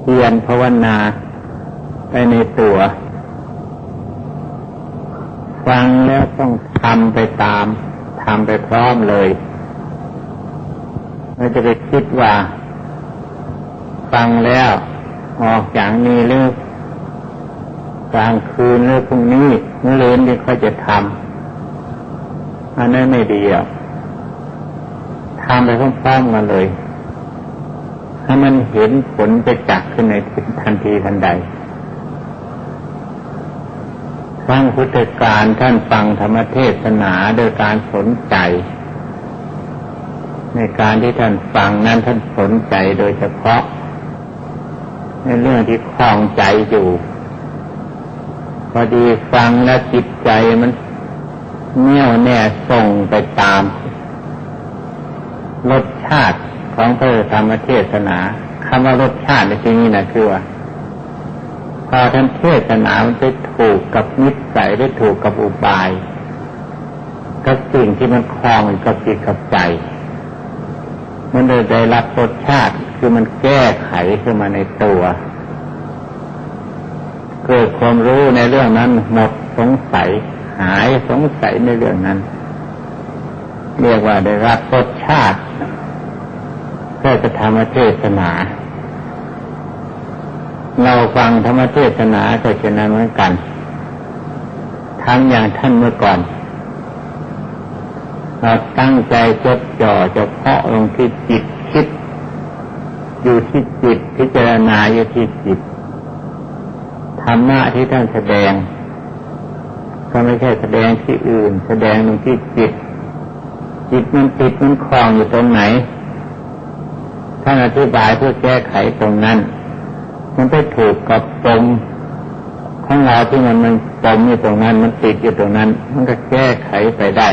เพียรภาวนาไปในตัว ฟังแล้วต้องทำไปตามทำไปพร้อมเลยเราจะไปคิดว่า ฟังแล้วออกอย่างนี้หรือกลางคืนหรือพรุ่งนี้เมื่อเรนที่เขาจะทำอันนั้นไม่ดีอะทำไปพร้อมๆกันเลย ให้มันเห็นผลไปจักขึ้นในทันทีทันใดครั้งพุทธการท่านฟังธรรมเทศนาโดยการสนใจ ในการที่ท่านฟังนั้นท่านสนใจโดยเฉพาะ ในเรื่องที่คล้องใจอยู่ พอดีฟังแล้วจิตใจมันเนียวแน่ส่งไปตาม รสชาติ ของพระธรรมเทศนาคำว่ารสชาติในที่นี้นะคือว่าพอท่านเทศนามันไปถูกกับนิสัยได้ถูกกับอุบาย กับสิ่งที่มันคลองกับจิตกับใจ มันเลยได้รับรสชาติคือมันแก้ไขขึ้นมาในตัว เกิดความรู้ในเรื่องนั้นหมดสงสัย หายสงสัยในเรื่องนั้น เรียกว่าได้รับรสชาติ เพื่อจะทำเทศนา เราฟังธรรมเทศนาก็เช่นนั้นเหมือนกัน ทั้งอย่างท่านเมื่อก่อนเราตั้งใจจดจ่อเฉพาะลงที่จิตคิด อยู่ที่จิตพิจารณาอยู่ที่จิตธรรมะที่ท่านแสดง ก็ไม่ใช่แสดงที่อื่น แสดงลงที่จิต จิตมันติดมันคลองอยู่ตรงไหน ท่านอธิบายเพื่อแก้ไขตรงนั้น มันไปถูกกับปมของเราที่มันมันปมอยู่ตรงนั้น มันติดอยู่ตรงนั้น มันก็แก้ไขไปได้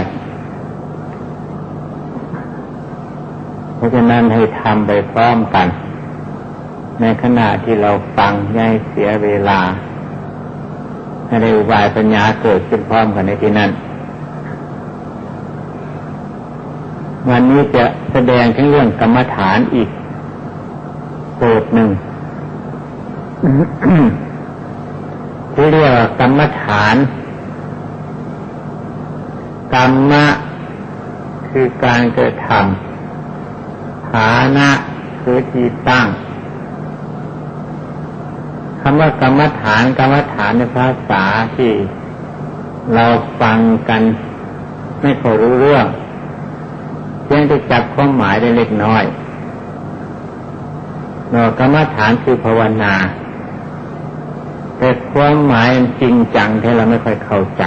เพราะฉะนั้นให้ทำไปพร้อมกัน ในขณะที่เราฟังย่ายเสียเวลาให้ได้อุบายปัญญาเกิดขึ้นพร้อมกันในที่นั้นวันนี้จะแสดงถึงเรื่องกรรมฐานอีก สูตรหนึ่งที่เรียกว่ากรรมฐาน กรรมะคือการกระทำฐานะคือที่ตั้งคำว่ากรรมฐานกรรมฐานในภาษาที่เราฟังกันไม่ค่อยรู้เรื่องเพียงแต่จับความหมายได้เล็กน้อย นกรรมฐานคือภาวนา แต่ความหมายจริงจังที่เราไม่ค่อยเข้าใจ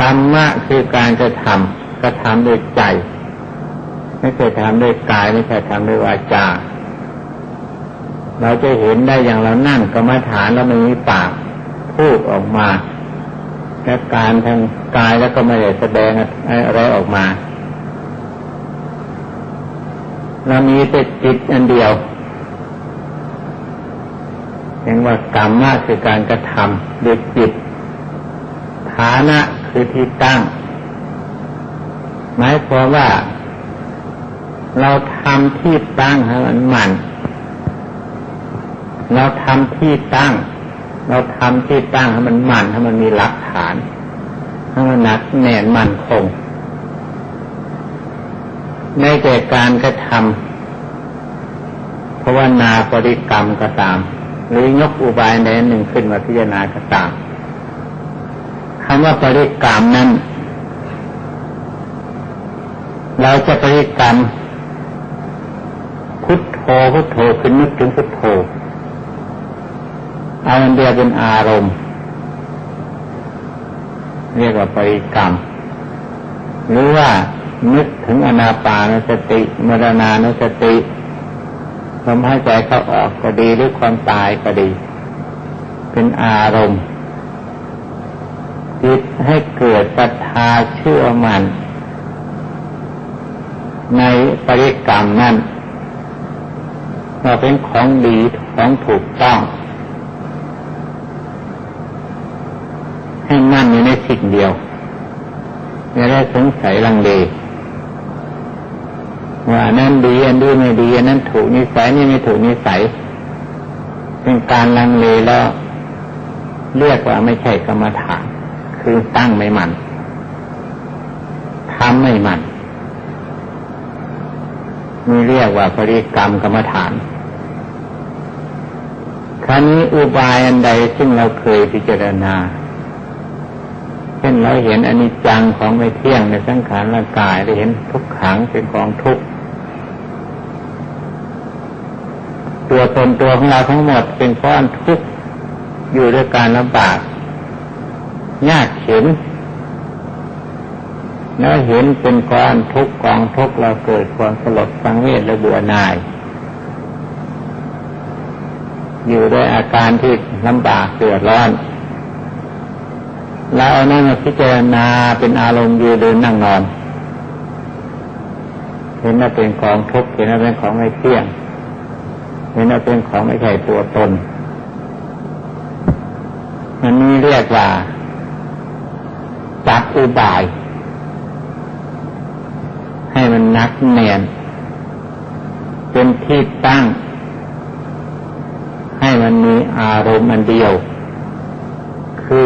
กรรมะคือการกระทำกระทำด้วยใจ ไม่ใช่ทำด้วยกาย ไม่ใช่ทำด้วยวาจา เราจะเห็นได้อย่างเรานั่งกรรมฐานแล้วมันมีปากพูดออกมา และการทางกายแล้วก็ไม่ได้แสดงอะไรออกมา เรามีแต่จิตอันเดียวเรียกว่ากรรมะคือการกระทำด้วยจิต ฐานะคือที่ตั้ง หมายความว่า เราทำที่ตั้งให้มันมัน เราทำที่ตั้ง เราทำที่ตั้งให้มันมันให้มันมีหลักฐานให้มันหนักแน่นมั่นคง ในแต่การกระทำภาวนาปริกรรมก็ตาม หรือยกอุบายใดหนึ่งขึ้นมาพิจารณาก็ตามคำว่าปริกรรมนั้น เราจะปริกรรมพุทโธพุทโธขึ้นนึกถึงพุทโธเอาอันเดียวเป็นอารมณ์ เรียกว่าปริกรรม หรือว่า นึกถึงอนาปานสติมรณานุสติลมหายใจเข้าออกก็ดีหรือความตายก็ดี เป็นอารมณ์จิตให้เกิดศรัทธาเชื่อมัน่นในปริกรรมนั้นว่าเป็นของดีของถูกต้อง ให้มั่นอยู่ในสิ่งเดียวไม่ได้สงสัยลังเล ว่านั้นดีอันนี้ไม่ดีอันนั้นถูกนิสัยนี่ไม่ถูกนิสัยเป็นการลังเลแล้วเรียกว่าไม่ใช่กรรมฐาน คือตั้งไม่มันทำไม่มันนมีเรียกว่าปริกรรมกรรมฐานครั้นี้อุบายอันใดซึ่งเราเคยพิจารณา เช่นเราเห็นอนิจจังของไม่เที่ยงในสังขารร่างกายเราเห็นทุกขังเป็นของทุกข์ ตนตัวของเราทั้งหมดเป็นก้อนทุกข์อยู่ด้วยการลำบากยากเข็นแล้วเห็นเป็นก้อนทุกกองทุกเราเกิดความสลดสังเวชและเบื่อหน่าย อยู่ด้วยอาการที่ลำบากเดือดร้อนแล้วเอานั่นมาพิจารณาเป็นอารมณ์ยืนเดินนั่งนอน เห็นว่าเป็นของทุกข์เห็นว่าเป็นของไม่เที่ยง เห็นว่าเป็นของไม่ใช่ตัวตนมันนี้เรียกว่าจับอุบาย ให้มันนักแน่นเป็นที่ตั้ง ให้มันมีอารมณ์อันเดียว คือ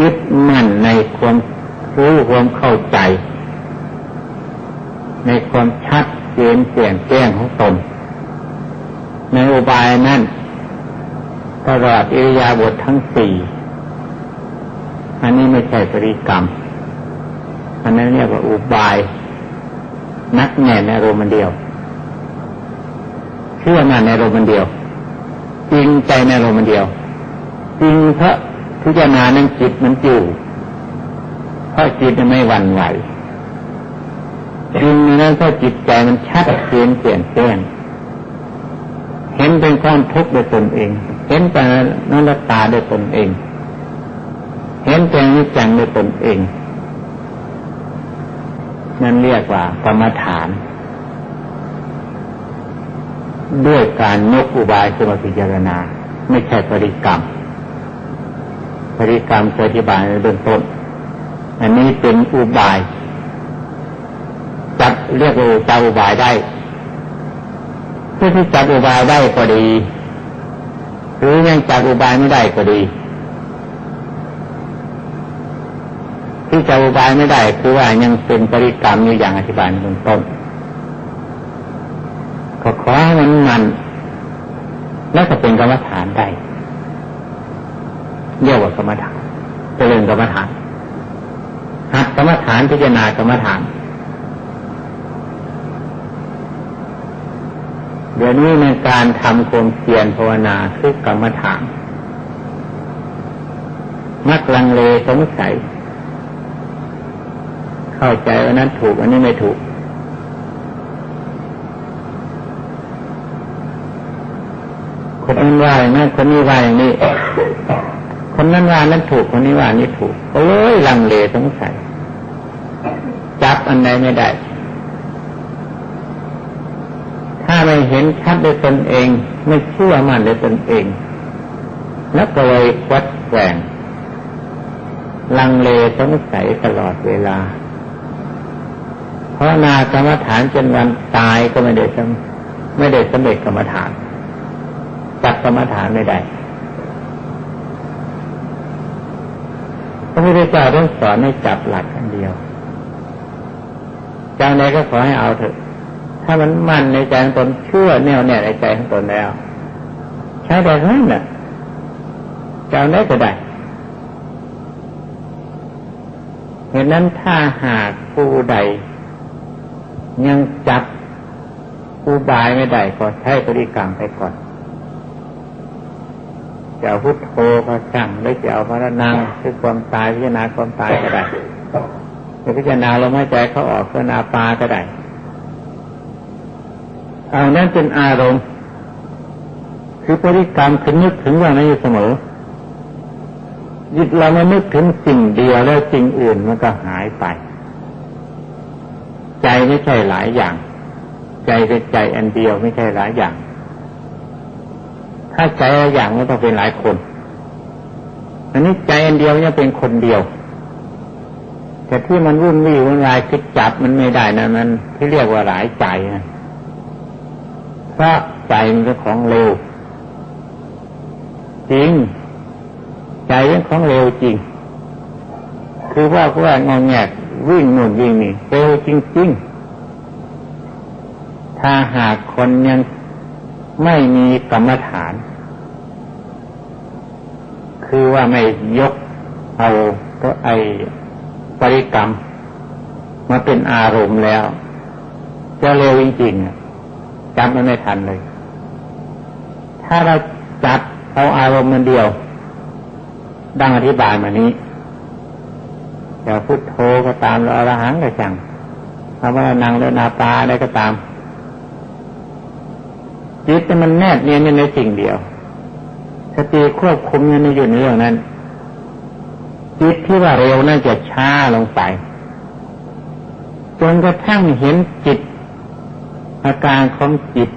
ยึดมั่นในความรู้ความเข้าใจ ในความชัดเจนเปลี่ยนแปลงของตน ในอุบายนั้นตลอดอิริยาบถททั้งสี่อันนี้ไม่ใช่ปริกรรม อันนั้นเรียกว่าอุบาย นักแน่ในอารมณ์เดียว เชื่อมั่นในอารมณ์เดียว จริงใจในอารมณ์เดียว จริงเพราะพิจารณานั้นจิตมันอยู่เพราะจิตไม่หวั่นไหวจริงนั้นเพราะจิตใจมันชัดเจนเปลี่ยนแปลง เห็นเป็นความทุกข์ด้วยตนเอง เห็นเป็นนัตตาด้วยตนเอง เห็นเป็นนิจังด้วยตนเอง นั่นเรียกว่ากรรมฐาน ด้วยการนกอุบายสมาพิจารณา ไม่ใช่ปริกรรมปริกรรมอธิบายในเบื้องต้น อันนี้เป็นอุบายจับเรียกว่าจับอุบายได้ รือที่จับอุบายได้ก็ดี หรือยังจับอุบายไม่ได้ก็ดี ที่จะอุบายไม่ได้คือว่ายังเป็นปริกรรมอยู่อย่างอธิบายเบื้องต้นก็ขอให้มันมันแล้วก็เป็นกรรมฐานได้เรียกว่ากรรมฐานเจริญกรรมฐานหัดกรรมฐานพิจารณากรรมฐาน เดี๋ยวนี้ในการทำความเพียรภาวนาคือกรรมฐานมักลังเลสงสัย เข้าใจว่านั้นถูก อันนี้ไม่ถูก คนนั้นว่าอย่างนั้นคนนี้ว่าอย่างนี้ คนนั้นว่านั้นถูก คนนี้ว่านี้ถูก โอ้ยลังเลสงสัย จับอันใดไม่ได้ ถ้าไม่ เห็นชัดด้ตนเอง ไม่เชื่อมั่นด้ตนเองแล้วก็เลยวัดแกงลังเลสงสัยตลอดเวลา เพราะนากรรมฐานจนวันตายก็ไม่ได้ไม่ได้สำเร็จกรรมฐานจับกรรมฐานไม่ได้พระพุทธเจ้าต้องสอนให้จับหลักอันเดียวจังใดก็ขอให้เอาเถอะ ถ้ามันมั่นในใจของตนเชื่อแน่วแน่ในใจของตนแล้ว ใช้ได้ทั้งนั้นจะเอาได้ก็ได้เหตุนั้นถ้าหากผู้ใด ยังจับอุบายไม่ได้ก็ใช้บริกรรมไปก่อนจะพุทโธพระช่างหรือจะเอาพระนางคือความตายพิจารณาความตายก็ได้จะพิจารณาลมหายใจเขาออกพิจารณาปาก็ได้ อานั้นเป็นอารมณ์ คือบริกรรมคือนึกถึงว่านั้นอยู่เสมอยึดเราไม่นึกถึงสิ่งเดียวแล้วสิ่งอื่นมันก็หายไป ใจไม่ใช่หลายอย่าง ใจเป็นใจอันเดียวไม่ใช่หลายอย่าง ถ้าใจหลายอย่างมันต้องเป็นหลายคนอันนี้ใจอันเดียวเนี่ยเป็นคนเดียว แต่ที่มันวุ่นวี่วุ่นวายคิดจับมันไม่ได้นะมันที่เรียกว่าหลายใจนะ พราะใจมันเป็นของเร็ว จริง ใจเป็นของเร็วจริง คือว่าพว่างงแงกวิ่งหนุนวิ่งนี่เร็วจริงๆ ถ้าหากคนยังไม่มีกรรมฐาน คือว่าไม่ยกเอาตัวไอปริกรรม มาเป็นอารมณ์แล้ว จะเร็วจริงๆ จำมันไม่ทันเลย ถ้าเราจับเอาอารมณ์มันเดียว ดังอธิบายมานี้อย่าพุทโธก็ตามแล้วอรหังก็จังคำว่านังแล้วนาปาได้ก็ตามจิตมันแนบเนียนอยู่ในสิ่งเดียวสติควบคุมอยู่ในอยู่ในเรื่องนั้นจิตที่ว่าเร็วน่าจะช้าลงไปจนกระทั่งเห็นจิต อาการของจิต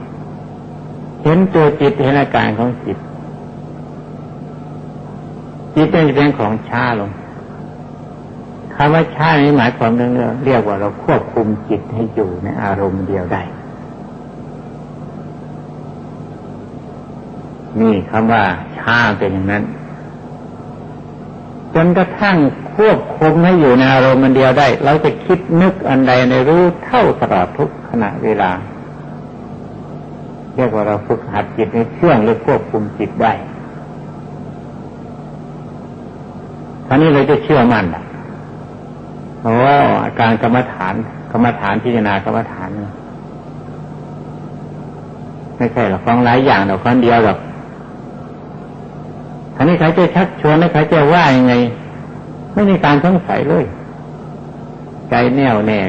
เห็นตัวจิตเห็นอาการของจิต จิตเป็นเป็นของช้าลงคำว่าช้านี้หมายความเรื่องเรียกว่าเราควบคุมจิตให้อยู่ในอารมณ์เดียวได้ นี่คำว่าช้าเป็นอย่างนั้นจนกระทั่งควบคุมให้อยู่ในอารมณ์มันเดียวได้ เราจะคิดนึกอันใดในรู้เท่าตลอดทุกขณะเวลา เรียกว่าเราฝึกหัดจิตในเชื่องหรือควบคุมจิตได้ท่านี้เราจะเชื่อมั่นอะเพราะว่าการกรรมฐานกรรมฐานพิจารณากรรมฐานไม่ใช่หรอกฟังหลายอย่างหรอกคนเดียวหรอกท่านี้ใครจะชักชวนให้ใครจะว่ายังไง ไม่มีการสงสัยเลย ใจแน่วแน่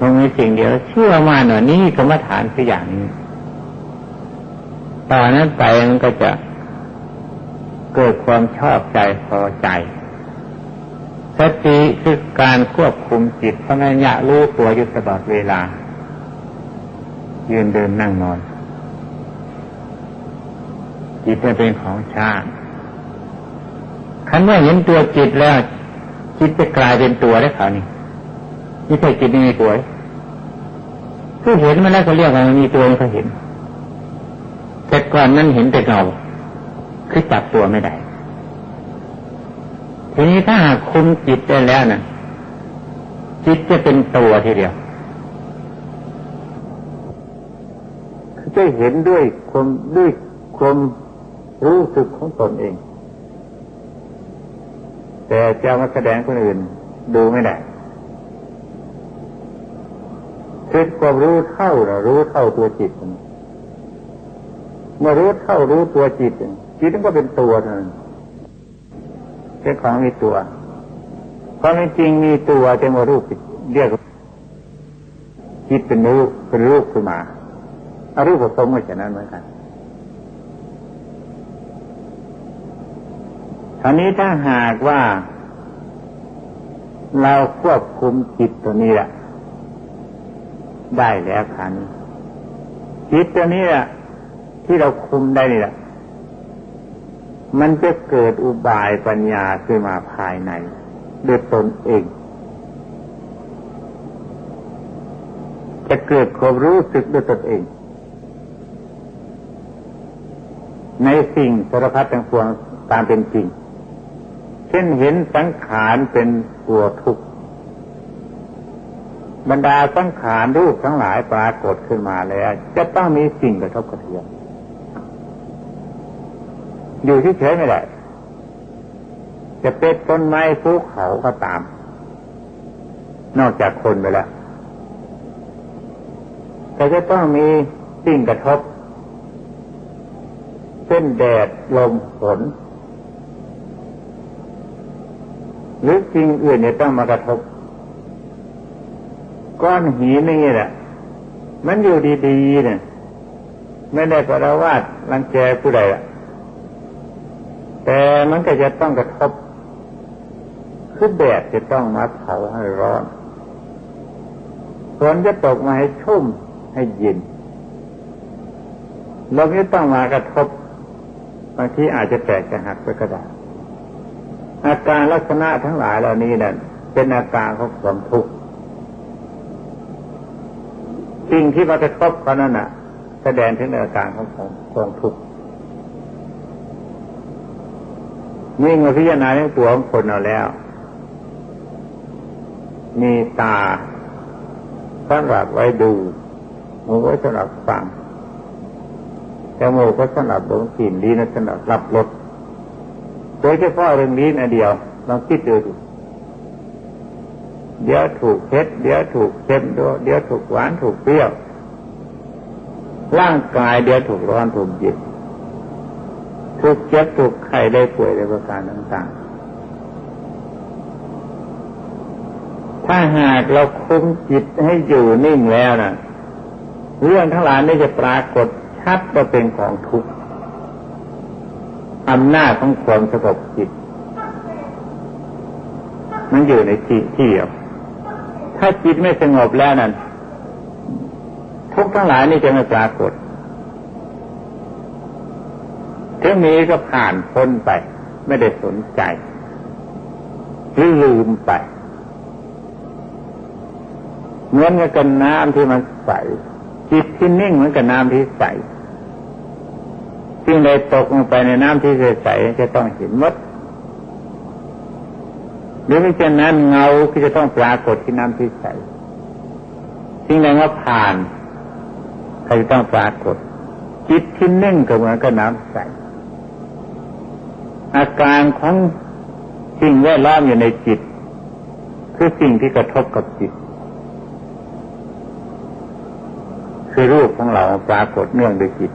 ตรงนี้สิ่งเดียวเชื่อมาหน่อยนี่กรรมฐานคืออย่างนี้ตอนนั้นไปมันก็จะเกิดความชอบใจพอใจสติคือการควบคุมจิตพนัญญะรู้ตัวอยู่ตลอดเวลา ยืนเดินนั่งนอน จิตจะเป็นของชาติคันว่าเห็นตัวจิตแล้ว จิตจะกลายเป็นตัวได้เขานี่ ไม่ใช่จิตไม่มีตัวคือเห็นมันแล้วก็เรียกว่ามันมีตัวเขาเห็นแต่ก่อนนั้นเห็นแต่เงาคือจับตัวไม่ได้ ทีนี้ถ้าหากคุมจิตได้แล้วนะ่ะจิตจะเป็นตัวทีเดียวคือจะเห็นด้วยความด้วยความรู้สึกของตนเอง แต่จะมาแสดงคนอื่นดูไม่ได้ คือความรู้เท่านะรู้เท่าตัวจิตเมื่อรู้เท่ารู้ตัวจิตจิตมันก็เป็นตัวเท่านั้นเป็นของมีตัวความจริงมีตัวแต่ว่ารูปเรียกจิตเป็นรูปเป็นรูปขึ้นมาอารูปผสมกันฉะนั้นเหมือนกันทีนี้ถ้าหากว่า เราควบคุมจิตตัวนี้แหละ ได้แล้วคันจิตตัวนี้แหละที่เราคุมได้นี่แหละมันจะเกิดอุบายปัญญาขึ้นมาภายในด้วยตนเอง จะเกิดความรู้สึกด้วยตนเอง ในสิ่งสารพัดต่างปวงตามเป็นจริง เช่นเห็นสังขารเป็นตัวทุกข์ บรรดาสังขารรูปทั้งหลายปรากฏขึ้นมาแล้ว จะต้องมีสิ่งกระทบกระเทือนอยู่เฉยๆไม่ได้จะเป็นต้นไม้ภูเขาก็ตาม นอกจากคนไปแล้วแต่จะต้องมีสิ่งกระทบเช่นแดดลมฝนหรือสิ่งอื่นเนี่ยต้องมากระทบ ก้อนหินนี่แหละมันอยู่ดีๆเนี่ยไม่ได้ประวาดรังแกผู้ใดอะแต่มันก็จะต้องกระทบ คือแดดจะต้องมาเผาให้ร้อนฝนจะตกมาให้ชุ่มให้เย็นลมจะต้องมากระทบบางทีอาจจะแตกจะหักไปก็ได้อาการลักษณะทั้งหลายเหล่านี้นั่นเป็นอาการของความทุกข์ สิ่งที่มากระทบเขานั่นน่ะ แสดงถึงอาการของความทุกข์ยิ่งมาพิจารณาในตัวของคนเอาแล้ว มีตาสำหรับไว้ดูหูไว้สำหรับฟังจมูกก็สำหรับดมกลิ่นลิ้นสำหรับรับรสโดยเฉพาะเรื่องลิ้นอันเดียวลองคิดดู เดี๋ยวถูกเผ็ดเดี๋ยวถูกเค็มเดี๋ยวถูกหวานถูกเปรี้ยวร่างกายเดี๋ยวถูกร้อนถูกเย็นถูกเจ็บถูกไข้ได้ป่วยในประการต่างๆ ถ้าหากเราคุมจิตให้อยู่นิ่งแล้วนะเรื่องทั้งหลายนี่จะปรากฏชัดว่าเป็นของทุกข์อำนาจของความสงบจิต มันอยู่ในที่ที่เดียว ถ้าจิตไม่สงบแล้วนั้นทุกทั้งหลายนี่จะไม่ปรากฏถึงมีก็ผ่านพ้นไป ไม่ได้สนใจหรือลืมไป เหมือนกับน้ำที่มันใสจิตที่นิ่งเหมือนกับน้ำที่ใสสิ่งใดตกลงไปในน้ำที่ใสจะต้องเห็นมด หรือไม่เช่นนั้นเงาก็จะต้องปรากฏที่น้ำที่ใสสิ่งใดว่าผ่านเขาจะต้องปรากฏ จิตที่นิ่งก็เหมือนกับน้ำใสอาการของสิ่งแวดล้อมอยู่ในจิต คือสิ่งที่กระทบกับจิต คือรูปของเราปรากฏเนื่องโดยจิต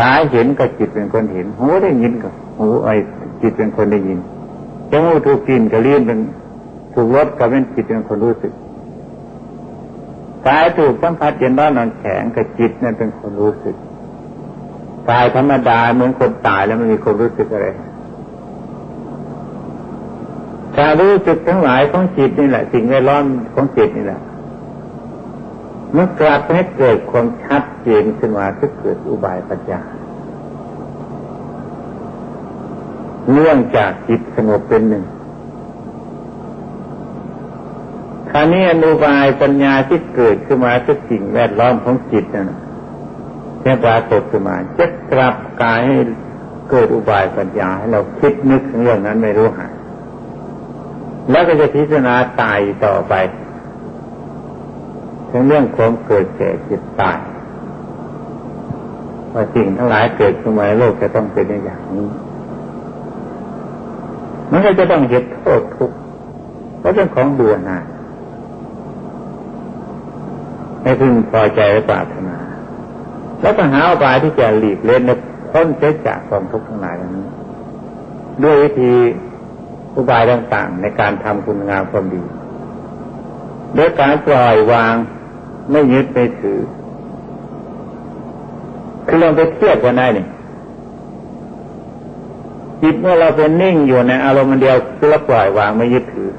ตาเห็นก็จิตเป็นคนเห็นหูได้ยินก็หูไอจิตเป็นคนได้ยิน จมูกถูกกินก็เลี้นเป็นถูกรสก็เป็นจิตเป็นคนรู้สึกกายถูกสัมผัสเย็นร้อนนอนแข็งกับจิตนั่นเป็นคนรู้สึกกายธรรมดาเหมือนคนตายแล้วไม่มีความรู้สึกอะไรการรู้สึกทั้งหลายของจิตนี่แหละ สิ่งแวดล้อมของจิตนี่แหละเมื่อกลับให้เกิดความชัดเจนขึ้นมาก็เกิดอุบายปัญญา เนื่องจากจิตสงบเป็นหนึ่งคราวนี้อนุบายปัญญาที่เกิดขึ้นมาก็สิ่งแวดล้อมของจิตนั่นแค่ปรากฏขึ้นมาจะกลับกายให้เกิดอุบายปัญญาให้เราคิดนึกเรื่องนั้นไม่รู้หายแล้วก็จะพิจารณาตายต่อไปถึงเรื่องความเกิดแก่เจ็บตายว่าสิ่งทั้งหลายเกิดขึ้นมาโลกจะต้องเป็นอย่างนี้ มันก็จะต้องเห็นโทษทุกข์เพราะเป็นของเบื่อหน่ายไม่พึงพอใจและปรารถนา แล้วก็หาอุบายที่จะหลีกเล่นและพ้นเสียจากกองทุกข์ทั้งหลายนี้น ด้วยวิธีอุบายต่างๆ ในการทำคุณงามความดีด้วยการปล่อยวางไม่ยึดไม่ถือคือลองไปเทียบกันได้นี่ จิตเมื่อเราเป็นนิ่งอยู่ในอารมณ์เดียวเราปล่อยวางไม่ยึดถือ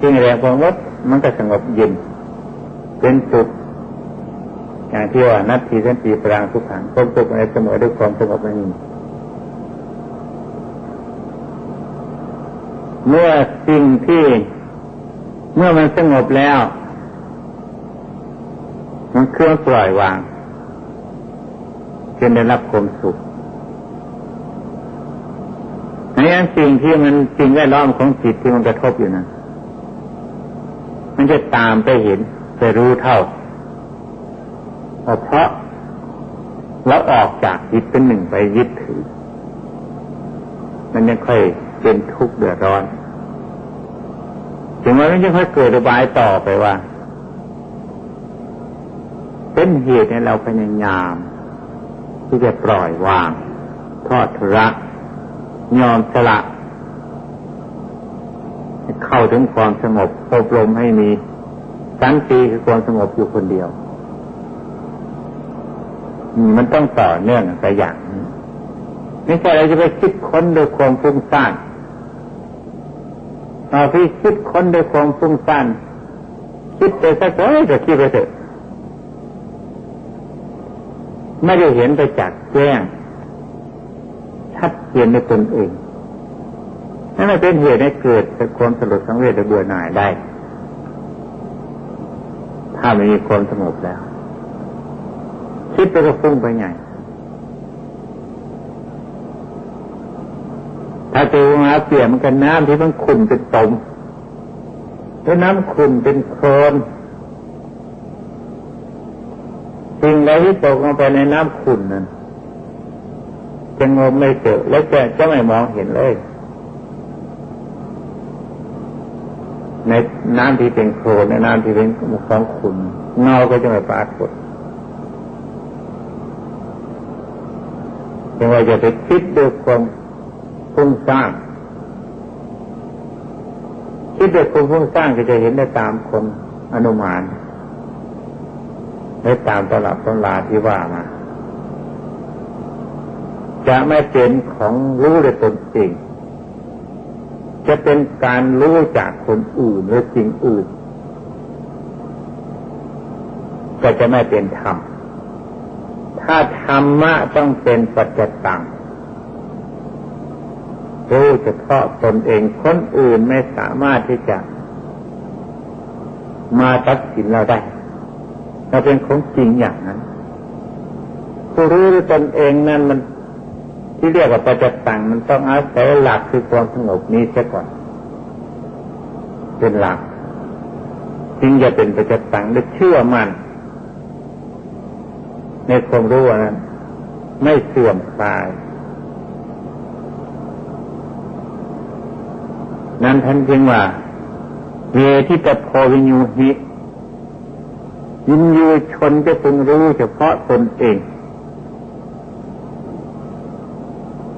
จึงแรงความลดมันก็สงบเย็น เป็นสุขอย่างที่ว่านัตทีสันติปรางทุกขังความสุขในเสมอด้วยความสงบไม่มีเมื่อสิ่งที่เมื่อมันสงบแล้ว มันเครื่องปล่อยวางจนได้รับความสุขในอันสิ่งที่มันสิ่งแวดล้อมของจิตที่มันกระทบอยู่นั้นมันจะตามไปเห็นไปรู้เท่าเพราะแล้วออกจากจิตเป็นหนึ่งไปยึดถือ มันยังค่อยเป็นทุกข์เดือดร้อน ถึงมันไม่ยังค่อยเกิดระบายต่อไปว่า เป็นเหตุให้เราพยายามที่จะปล่อยวางทอดรัก ยอมสละ เข้าถึงความสงบอบรมให้มีสันติคือความสงบอยู่คนเดียว มันต้องต่อเนื่องแต่อย่างไม่ใช่เราจะไปคิดค้นโดยความฟุ้งซ่านเราที่คิดค้นโดยความฟุ้งซ่านคิดไปสักเอ้ยจะคิดไปเถอะไม่ได้เห็นไปจากแจ้ง ชัดเจนในตนเองนั่นเป็นเหตุให้เกิดความสลดสังเวชและเบื่อหน่ายได้ ถ้าไม่มีความสงบแล้ว คิดไปก็จะฟุ้งไปใหญ่ถ้าเจะมาเปลี่ยนมันกันน้ำที่มันขุ่นเป็นตมแล้วน้ำขุ่นเป็นโคลนสิ่งใดที่ตกลงไปในน้ำขุ่นนั้น จะงมไม่เจอแล้วจะจะไม่มองเห็นเลย ในน้ำที่เป็นโคลนในน้ำที่เป็นของขุนเงาก็จะไม่ปรากฏจึงว่าจะไปคิดด้วยความฟุ้งซ่านคิดด้วยความฟุ้งซ่านก็จะเห็นได้ตามคนอนุมานได้ตามตลับตำราที่ว่ามา จะไม่เป็นของรู้ด้วยตนเอง จะเป็นการรู้จากคนอื่นหรือสิ่งอื่น ก็จะไม่เป็นธรรม ถ้าธรรมะต้องเป็นปัจจตังรู้เฉพาะตนเองคนอื่นไม่สามารถที่จะมาตัดสินเราได้เราเป็นของจริงอย่างนั้นผู้รู้ด้วยตนเองนั้นมัน ที่เรียกว่าปัจจตังมันต้องอาศัยหลักคือความสงบนี้เสียก่อน เป็นหลักจึงจะเป็นปัจจตังและเชื่อมัน่นในความรู้นั้น ไม่เสื่อมคลาย นั้นท่านจึงว่า เวทิตโพวิญญูหิยินยูชนจะพึงรู้เฉพาะตนเอง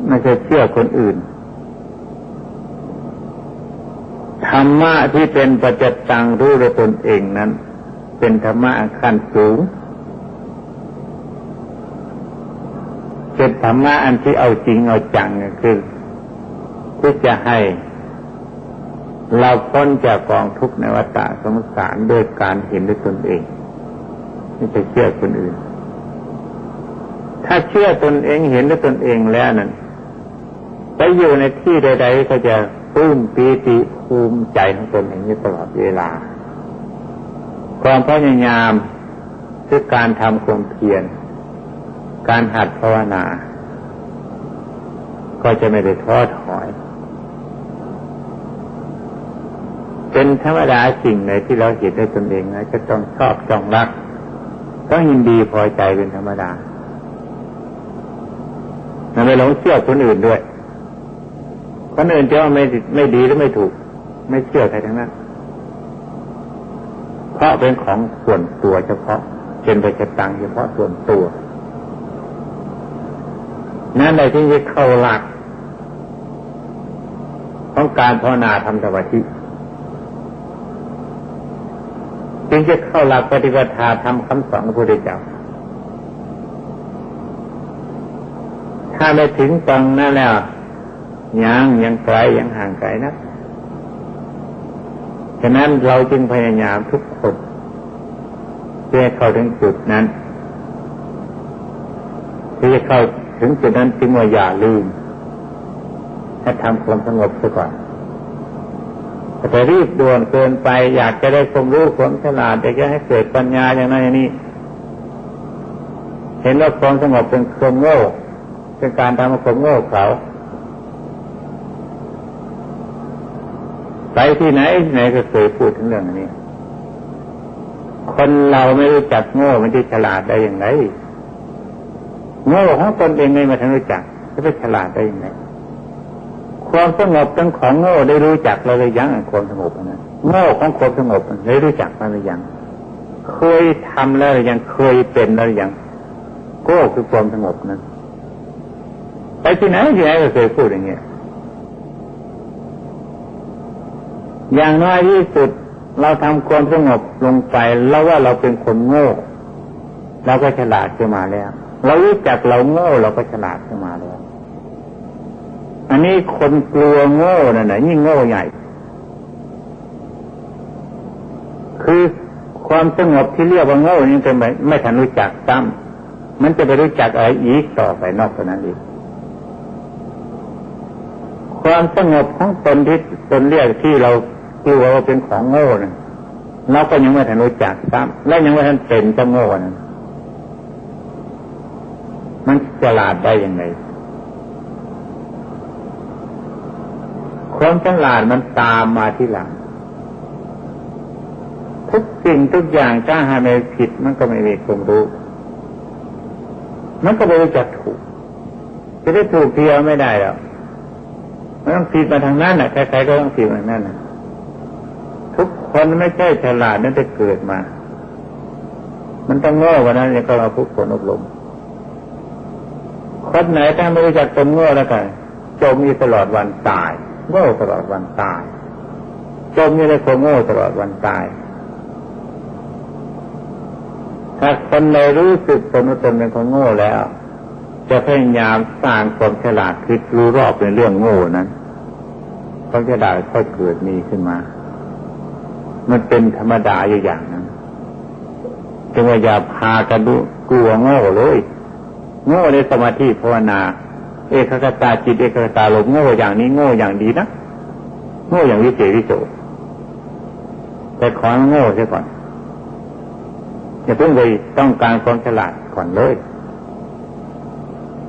ไม่ใช่เชื่อคนอื่น ธรรมะที่เป็นปัจจตังรู้ด้วยตนเองนั้น เป็นธรรมะขั้นสูงเป็นธรรมะอันที่เอาจริงเอาจังคือที่จะให้ เราพ้นจากกองทุกข์ในวัฏสงสารด้วยการเห็นด้วยตนเองไม่ใช่เชื่อคนอื่น ถ้าเชื่อตนเองเห็นด้วยตนเองแล้วนั้น ไปอยู่ในที่ใด ๆ ก็จะปลื้มปีติภูมิใจของตนเองอยู่ตลอดเวลา ความพยายามคือการทำความเพียร การหัดภาวนา ก็จะไม่ได้ท้อถอย เป็นธรรมดาสิ่งไหนที่เราเห็นได้ตนเองนะจะต้องชอบจ้องรัก ต้องยินดีพอใจเป็นธรรมดาไม่หลงเชื่อคนอื่นด้วย คนอื่นจะว่าไม่ไม่ดีหรือไม่ถูก ไม่เชื่อใครทั้งนั้นเพราะเป็นของส่วนตัวเฉพาะเป็นไปจะตังเฉพาะส่วนตัวนั่นแหละที่จะเข้าหลัก ของการภาวนาทำสมาธิจึงจะเข้าหลักปฏิบัติทำคำสอนพระพุทธเจ้าถ้าไม่ถึงตรงนั้นแล้ว ยังยังไกลยังห่างไกลนะฉะนั้นเราจึงพยายามทุกคนเพื่อเข้าถึงจุดนั้นที่จะเข้าถึงจุดนั้นจึงว่าอย่าลืมให้ทำความสงบซะก่อนแต่รีบด่วนเกินไปอยากจะได้ความรู้ความฉลาดอยากจะให้เกิดปัญญาอย่างนั้นอย่างนี้ เห็นว่าความสงบเป็นความโง่เป็นการทำความโง่เขา ไปที่ไหนไหนก็เคยพูดถึงเรื่องนี้ คนเราไม่รู้จักโง่มันจะฉลาดได้อย่างไรโง่ของตนเองไม่มาทันรู้จักจะไปฉลาดได้อย่างไรความสงบเป็นของโง่ได้รู้จักเราเลยยังความสงบนะโง่ของความสงบได้รู้จักมาหรือยังเคยทำแล้วหรือยังเคยเป็นแล้วหรือยังโก้คือความสงบนั้นไปที่ไหนที่ไหนก็เคยพูดอย่างเงี้ย อย่างน้อยที่สุดเราทำความสงบลงไปแล้วว่าเราเป็นคนโง่เราก็ฉลาดขึ้นมาแล้ว เรารู้จักเราโง่เราก็ฉลาดขึ้นมาแล้ว อันนี้คนกลัวโง่นั่นแหละยิ่งโง่ใหญ่ คือความสงบที่เรียกว่าโง่นี่เป็นไม่ไม่ทันรู้จักซ้ำมันจะไปรู้จักอะไรอีกต่อไปนอกจากนั้นอีกความสงบของตนที่ตนเรียกที่เรา กลัวว่าเป็นของโง่นะเราก็ยังไม่ทันรู้จักซ้ำและยังไม่ทันเป็นเจ้าโง่นะมันฉลาดได้ยังไงความฉลาดมันตามมาที่หลัง ทุกสิ่งทุกอย่างถ้าหาไม่ผิดมันก็ไม่มีความรู้ มันก็ไม่รู้จักถูก จะได้ถูกเพียวไม่ได้หรอกมันต้องผิดมาทางนั้นนะใครๆก็ต้องผิดมาทางนั้นนะ ทุกคนไม่ใช่ฉลาดนั่นจะเกิดมา มันต้องโง่กว่านั้นเนี่ยก็มาพุกฝนอบรมคนไหนถ้าไม่รู้จักตนโง่แล้วกันจมอยู่ตลอดวันตายโง่ตลอดวันตายจมอยู่ในความโง่ตลอดวันตายถ้าคนในรู้สึกตนว่าตนเป็นคนโง่แล้ว จะพยายามสร้างความฉลาดคิดรู้รอบในเรื่องโง่นั้นความฉลาดค่อยเกิดมีขึ้นมา มันเป็นธรรมดาอยู่อย่างนั้นจึงว่าอย่าพากันดูกลัวโง่เลยโง่ในสมาธิภาวนา เอกคตาจิตเอกคตาลมโง่อย่างนี้โง่อย่างดีนะโง่อย่างวิเศษวิโสแต่ขอโง่เสียก่อนอย่าเพิ่งไปต้องการความฉลาดก่อนเลย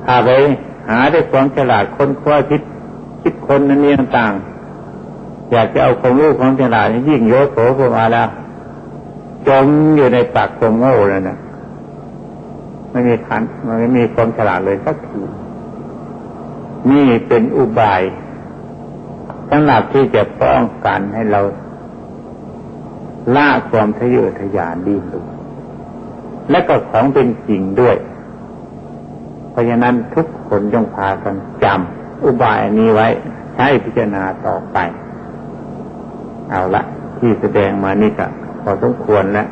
ถ้าไปหาได้ความฉลาดค้นคว้าคิดคิดคนนั้นนี่ต่าง อยากจะเอาความรู้ความฉลาดนี้ยิ่งโยโสขึ้นมาแล้วจมอยู่ในปากความโง่เลยนะไม่มีทันมันไม่มีความฉลาดเลยสักทีนี่เป็นอุบายสำหรับที่จะป้องกันให้เราละความทะเยอทะยานดิ้นรนและก็ของเป็นจริงด้วย เพราะฉะนั้นทุกคนจงพากันจำอุบายนี้ไว้ ใช้พิจารณาต่อไป เอาละที่แสดงมานี่ก็พอสมควรแล้ว